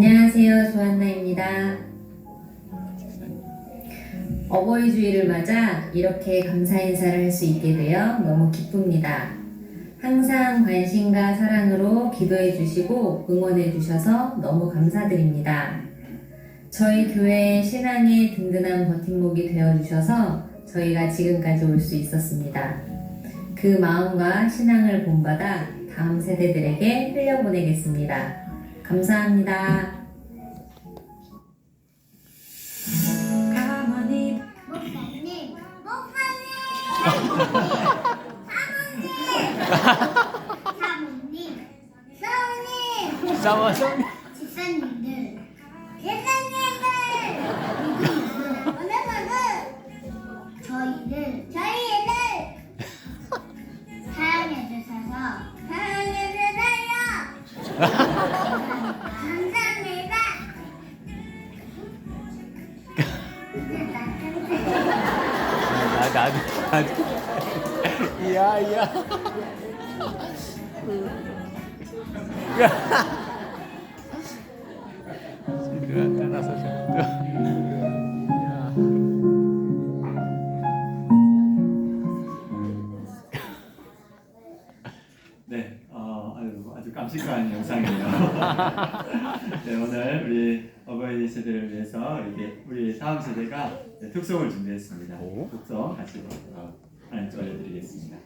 안녕하세요. 조한나입니다. 어버이 주의를 맞아 이렇게 감사 인사를 할 수 있게 되어 너무 기쁩니다. 항상 관심과 사랑으로 기도해 주시고 응원해 주셔서 너무 감사드립니다. 저희 교회의 신앙의 든든한 버팀목이 되어 주셔서 저희가 지금까지 올 수 있었습니다. 그 마음과 신앙을 본받아 다음 세대들에게 흘려보내겠습니다. 감사합니다. 가만히 목사님, 목사님, 사모님, 사모님, 싸워 집사님들, 집사님들, 오늘만은 저희를, 저희 감사합니다. 네, 어, 아주, 아주 깜찍한 영상이에요. 네, 오늘 우리 어버이 세대를 위해서 이게 우리 다음 세대가 네, 특송을 준비했습니다. 오. 특송 같이 어, 하나 좀 알려드리겠습니다.